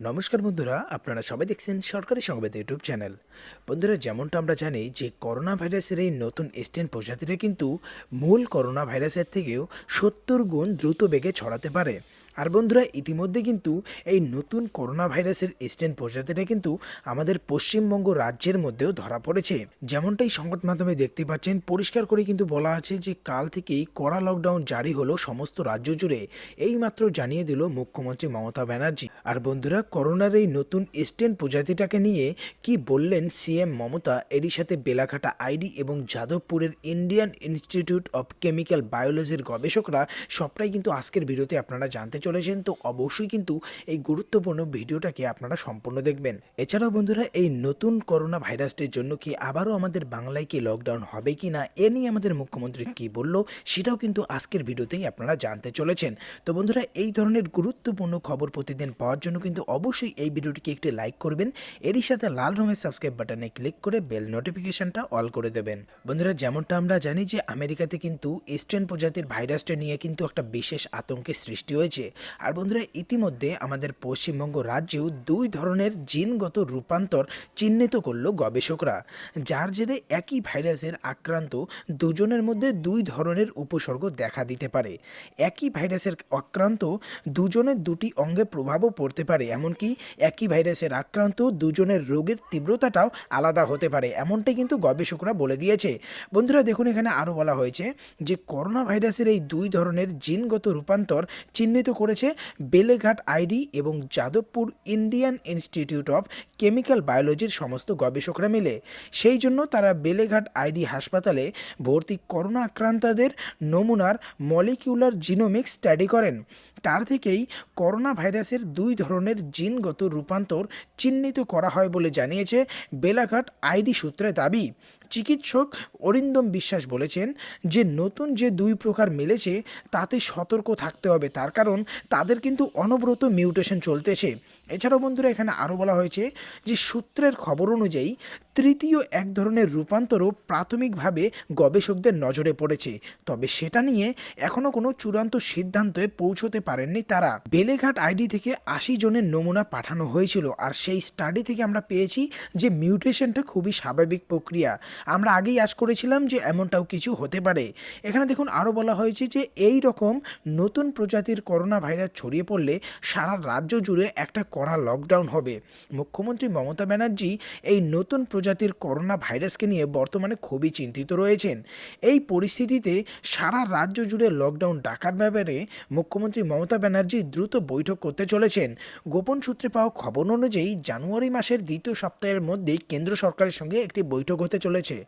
নমস্কার বন্ধুরা, আপনারা সবাই দেখছেন সরকারি সংবাদ ইউটিউব চ্যানেল। বন্ধুরা, যেমনটা আমরা জানি যে করোনা ভাইরাসের এই নতুন স্টেন প্রজাতিটা কিন্তু মূল করোনা ভাইরাসের থেকেও সত্তর গুণ দ্রুত বেগে ছড়াতে পারে। আর বন্ধুরা, ইতিমধ্যে কিন্তু এই নতুন করোনা ভাইরাসের স্টেন প্রজাতিটা কিন্তু আমাদের পশ্চিমবঙ্গ রাজ্যের মধ্যেও ধরা পড়েছে। যেমনটাই সংবাদ মাধ্যমে দেখতে পাচ্ছেন, পরিষ্কার করে কিন্তু বলা আছে যে কাল থেকেই কড়া লকডাউন জারি হলো সমস্ত রাজ্য জুড়ে। এইমাত্র জানিয়ে দিল মুখ্যমন্ত্রী মমতা ব্যানার্জি। আর বন্ধুরা করোনার এই নতুন স্টেন প্রজাতিটাকে নিয়ে কি বললেন সিএম মমতা, এরই সাথে বেলাঘাটা আইডি এবং যাদবপুরের ইন্ডিয়ান ইনস্টিটিউট অফ কেমিক্যাল বায়োলজির গবেষকরা সবটাই কিন্তু আজকের ভিডিওতে আপনারা জানতে চলেছেন। তো অবশ্যই কিন্তু এই গুরুত্বপূর্ণ ভিডিওটাকে আপনারা সম্পূর্ণ দেখবেন। এছাড়াও বন্ধুরা, এই নতুন করোনা ভাইরাসটির জন্য কি আবারও আমাদের বাংলায় কি লকডাউন হবে কি না, এ নিয়ে আমাদের মুখ্যমন্ত্রী কি বলল, সেটাও কিন্তু আজকের ভিডিওতেই আপনারা জানতে চলেছেন। তো বন্ধুরা, এই ধরনের গুরুত্বপূর্ণ খবর প্রতিদিন পাওয়ার জন্য কিন্তু অবশ্যই এই ভিডিওটিকে একটি লাইক করবেন। এরই সাথে লাল রঙের সাবস্ক্রাইব বাটনে ক্লিক করে বেল নোটিফিকেশনটা অল করে দেবেন। বন্ধুরা, যেমনটা আমরা জানি যে আমেরিকাতে কিন্তু ইস্টার্ন প্রজাতির ভাইরাসটা নিয়ে কিন্তু একটা বিশেষ আতঙ্কের সৃষ্টি হয়েছে। আর বন্ধুরা, ইতিমধ্যে আমাদের পশ্চিমবঙ্গ রাজ্যেও দুই ধরনের জিনগত রূপান্তর চিহ্নিত করল গবেষকরা। যার জেরে একই ভাইরাসের আক্রান্ত দুজনের মধ্যে দুই ধরনের উপসর্গ দেখা দিতে পারে। একই ভাইরাসের আক্রান্ত দুজনের দুটি অঙ্গে প্রভাবও পড়তে পারে এমনকি একই ভাইরাসের আক্রান্ত দুজনের রোগের তীব্রতাটাও আলাদা হতে পারে, এমনটাই কিন্তু গবেষকরা বলে দিয়েছে। বন্ধুরা, দেখুন এখানে আরও বলা হয়েছে যে করোনা ভাইরাসের এই দুই ধরনের জিনগত রূপান্তর চিহ্নিত করেছে বেলেঘাট আইডি এবং Jadavpur Indian institute of chemical বায়োলজির সমস্ত গবেষকরা মিলে। সেই জন্য তারা বেলেঘাট আইডি হাসপাতালে ভর্তি করোনা আক্রান্তদের নমুনার মলিকিউলার জিনোমিক স্টাডি করেন। তার থেকেই করোনা ভাইরাসের দুই ধরনের জিনগত রূপান্তর চিহ্নিত করা হয় বলে জানিয়েছে বেলাঘাট আইডি সূত্রে দাবি। চিকিৎসক অরিন্দম বিশ্বাস বলেছেন যে নতুন যে দুই প্রকার মিলেছে, তাতে সতর্ক থাকতে হবে। তার কারণ, তাদের কিন্তু অনবরত মিউটেশন চলতেছে। এছাড়াও বন্ধুরা, এখানে আরও বলা হয়েছে যে সূত্রের খবর অনুযায়ী, তৃতীয় এক ধরনের রূপান্তরও প্রাথমিকভাবে গবেষকদের নজরে পড়েছে। তবে সেটা নিয়ে এখনও কোনো চূড়ান্ত সিদ্ধান্তে পৌঁছতে পারেননি তারা। বেলেঘাট আইডি থেকে আশি জনের নমুনা পাঠানো হয়েছিল। আর সেই স্টাডি থেকে আমরা পেয়েছি যে মিউটেশনটা খুবই স্বাভাবিক প্রক্রিয়া। আমরা আগেই আশ করেছিলাম যে এমনটাও কিছু হতে পারে। এখানে দেখুন আরও বলা হয়েছে যে এই রকম নতুন প্রজাতির করোনা ভাইরাস ছড়িয়ে পড়লে সারা রাজ্য জুড়ে একটা কড়া লকডাউন হবে। মুখ্যমন্ত্রী মমতা ব্যানার্জি এই নতুন প্রজাতির করোনা ভাইরাসকে নিয়ে বর্তমানে খুবই চিন্তিত রয়েছেন। এই পরিস্থিতিতে সারা রাজ্য জুড়ে লকডাউন ডাকার ব্যাপারে মুখ্যমন্ত্রী মমতা ব্যানার্জি দ্রুত বৈঠক করতে চলেছেন। গোপন সূত্রে পাওয়া খবর অনুযায়ী জানুয়ারি মাসের দ্বিতীয় সপ্তাহের মধ্যেই কেন্দ্র সরকারের সঙ্গে একটি বৈঠক হতে চলেছে। piace